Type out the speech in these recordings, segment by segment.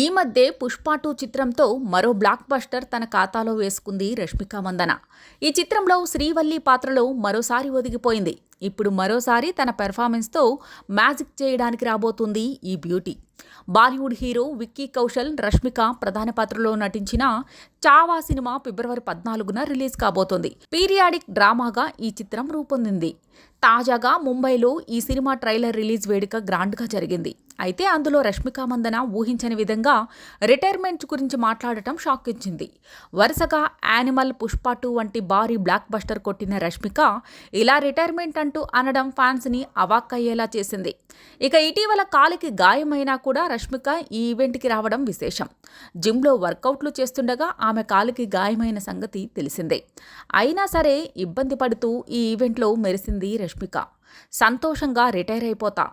ఈ మధ్య పుష్ప టూ చిత్రంతో మరో బ్లాక్ బస్టర్ తన ఖాతాలో వేసుకుంది రష్మిక మందన ఈ చిత్రంలో శ్రీవల్లి పాత్రలో మరోసారి ఒదిగిపోయింది. ఇప్పుడు మరోసారి తన పెర్ఫార్మెన్స్తో మ్యాజిక్ చేయడానికి రాబోతుంది ఈ బ్యూటీ. బాలీవుడ్ హీరో విక్కీ కౌశల్ రష్మిక ప్రధాన పాత్రలో నటించిన చావా సినిమా ఫిబ్రవరి పద్నాలుగున రిలీజ్ కాబోతోంది. పీరియాడిక్ డ్రామాగా ఈ చిత్రం రూపొందింది. తాజాగా ముంబైలో ఈ సినిమా ట్రైలర్ రిలీజ్ వేడుక గ్రాండ్గా జరిగింది. అయితే అందులో రష్మిక మందన ఊహించని విధంగా రిటైర్మెంట్ గురించి మాట్లాడటం షాక్ ఇచ్చింది వరుసగా యానిమల్ పుష్ప టూ వంటి భారీ బ్లాక్ బస్టర్ కొట్టిన రష్మిక ఇలా రిటైర్మెంట్ అంటూ అనడం ఫ్యాన్స్ని అవాక్కయ్యేలా చేసింది. ఇక ఇటీవల కాలికి గాయమైనా కూడా రష్మిక ఈ ఈవెంట్కి రావడం విశేషం. జిమ్లో వర్కౌట్లు చేస్తుండగా ఆమె కాలికి గాయమైన సంగతి తెలిసిందే. అయినా సరే ఇబ్బంది పడుతూ ఈ ఈవెంట్లో మెరిసింది రష్మిక. సంతోషంగా రిటైర్ అయిపోతా.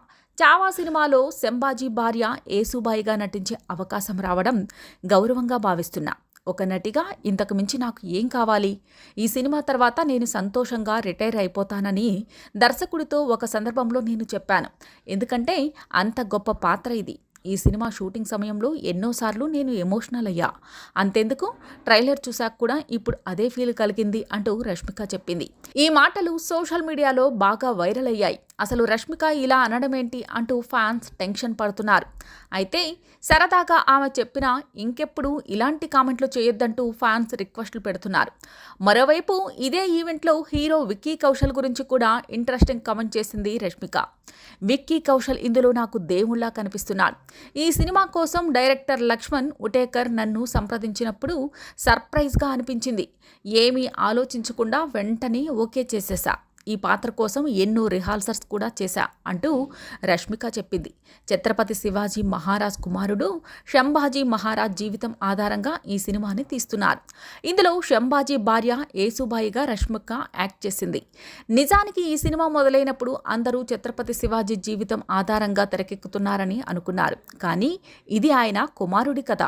చావా సినిమాలో శంబాజీ భార్య ఏసుబాయిగా నటించే అవకాశం రావడం గౌరవంగా భావిస్తున్నా. ఒక నటిగా ఇంతకు మించి నాకు ఏం కావాలి? ఈ సినిమా తర్వాత నేను సంతోషంగా రిటైర్ అయిపోతానని దర్శకుడితో ఒక సందర్భంలో నేను చెప్పాను. ఎందుకంటే అంత గొప్ప పాత్ర ఇది. ఈ సినిమా షూటింగ్ సమయంలో ఎన్నోసార్లు నేను ఎమోషనల్ అయ్యా. అంతెందుకు? ట్రైలర్ చూశాక కూడా ఇప్పుడు అదే ఫీల్ కలిగింది అంటూ రష్మిక చెప్పింది. ఈ మాటలు సోషల్ మీడియాలో బాగా వైరల్ అయ్యాయి. అసలు రష్మిక ఇలా అనడమేంటి అంటూ ఫ్యాన్స్ టెన్షన్ పడుతున్నారు. అయితే సరదాగా ఆమె చెప్పిన ఇంకెప్పుడు ఇలాంటి కామెంట్లు చేయొద్దంటూ ఫ్యాన్స్ రిక్వెస్ట్లు పెడుతున్నారు. మరోవైపు ఇదే ఈవెంట్లో హీరో విక్కీ కౌశల్ గురించి కూడా ఇంట్రెస్టింగ్ కామెంట్ చేసింది రష్మిక. విక్కీ కౌశల్ ఇందులో నాకు దేవుళ్ళా కనిపిస్తున్నాడు ఈ సినిమా కోసం డైరెక్టర్ లక్ష్మణ్ ఉటేకర్ నన్ను సంప్రదించినప్పుడు సర్ప్రైజ్గా అనిపించింది. ఏమీ ఆలోచించకుండా వెంటనే ఓకే చేసేసా. ఈ పాత్ర కోసం ఎన్నో రిహార్సల్స్ కూడా చేశా అంటూ రష్మిక చెప్పింది. ఛత్రపతి శివాజీ మహారాజ్ కుమారుడు శంభాజీ మహారాజ్ జీవితం ఆధారంగా ఈ సినిమాని తీస్తున్నారు. ఇందులో శంభాజీ భార్య ఏసుబాయిగా రష్మిక యాక్ట్ చేసింది. నిజానికి ఈ సినిమా మొదలైనప్పుడు అందరూ ఛత్రపతి శివాజీ జీవితం ఆధారంగా తెరకెక్కుతున్నారని అనుకున్నారు. కానీ ఇది ఆయన కుమారుడి కథ.